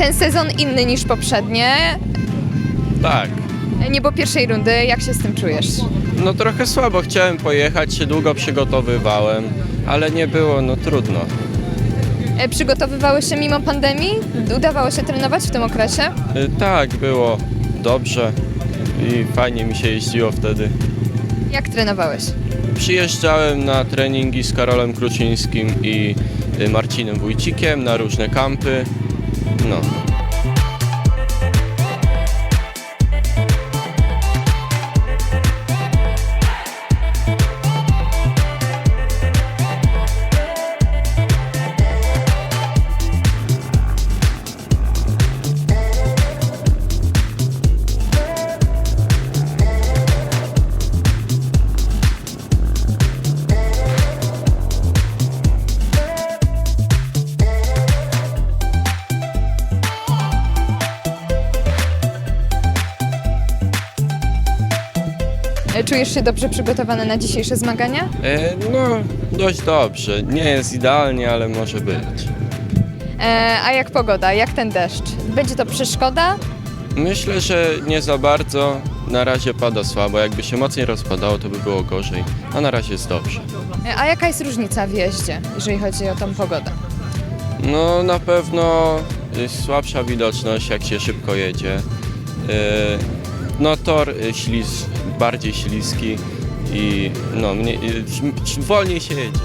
ten sezon inny niż poprzednie. Tak. Nie było pierwszej rundy. Jak się z tym czujesz? No trochę słabo chciałem pojechać, się długo przygotowywałem, ale nie było, no trudno. E, Przygotowywałeś się mimo pandemii? Udawało się trenować w tym okresie? Y, Tak, było dobrze i fajnie mi się jeździło wtedy. Jak trenowałeś? Przyjeżdżałem na treningi z Karolem Kruczyńskim i y, Marcinem Wójcikiem na różne kampy. No. Czujesz się dobrze przygotowany na dzisiejsze zmagania? E, no, dość dobrze. Nie jest idealnie, ale może być. E, a jak pogoda? Jak ten deszcz? Będzie to przeszkoda? Myślę, że nie za bardzo. Na razie pada słabo. Jakby się mocniej rozpadało, to by było gorzej. A na razie jest dobrze. E, a jaka jest różnica w jeździe, jeżeli chodzi o tą pogodę? No na pewno jest słabsza widoczność, jak się szybko jedzie. Y, No tor y, ślis, bardziej śliski i no, mniej, wolniej się jedzie.